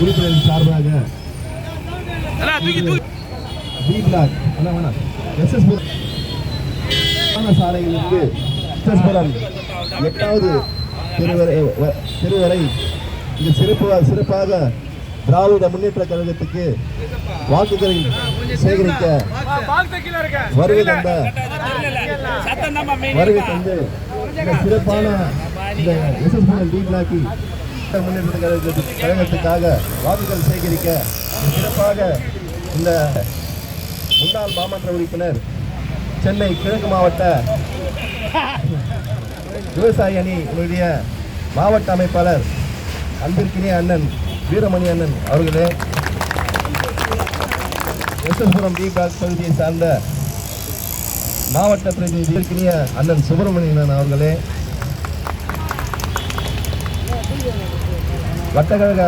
உறுப்பினர் சார்பாக B black அண்ணா வேணாம் எஸ்எஸ் சாலையிலிருந்து எஸ்எஸ் புரம் எட்டாவது தெருவரை தெருவரை இந்த சிறப்பு சிறப்பாக திராவிட முன்னேற்ற கழகத்துக்கு வாக்குகளை சேகரிக்க வருகை தந்த வருகை தந்து சிறப்பான இந்த எஸ்எஸ் புரம் டி பிளாக்கி முன்னேற்ற கழகத்துக்காக வாக்குகள் சேகரிக்க சிறப்பாக இந்த முன்னாள் மாமன்ற உறுப்பினர் சென்னை கிழக்கு மாவட்ட விவசாய அணியினுடைய மாவட்ட அமைப்பாளர் அன்பிற்கினிய அண்ணன் வீரமணி அண்ணன் அவர்களே எஸ்எஸ்புரம் டி பிளாக் பகுதியை சார்ந்த மாவட்ட பிரதிநிதி அண்ணன் சுப்பிரமணியன் அவர்களே Va a cargar.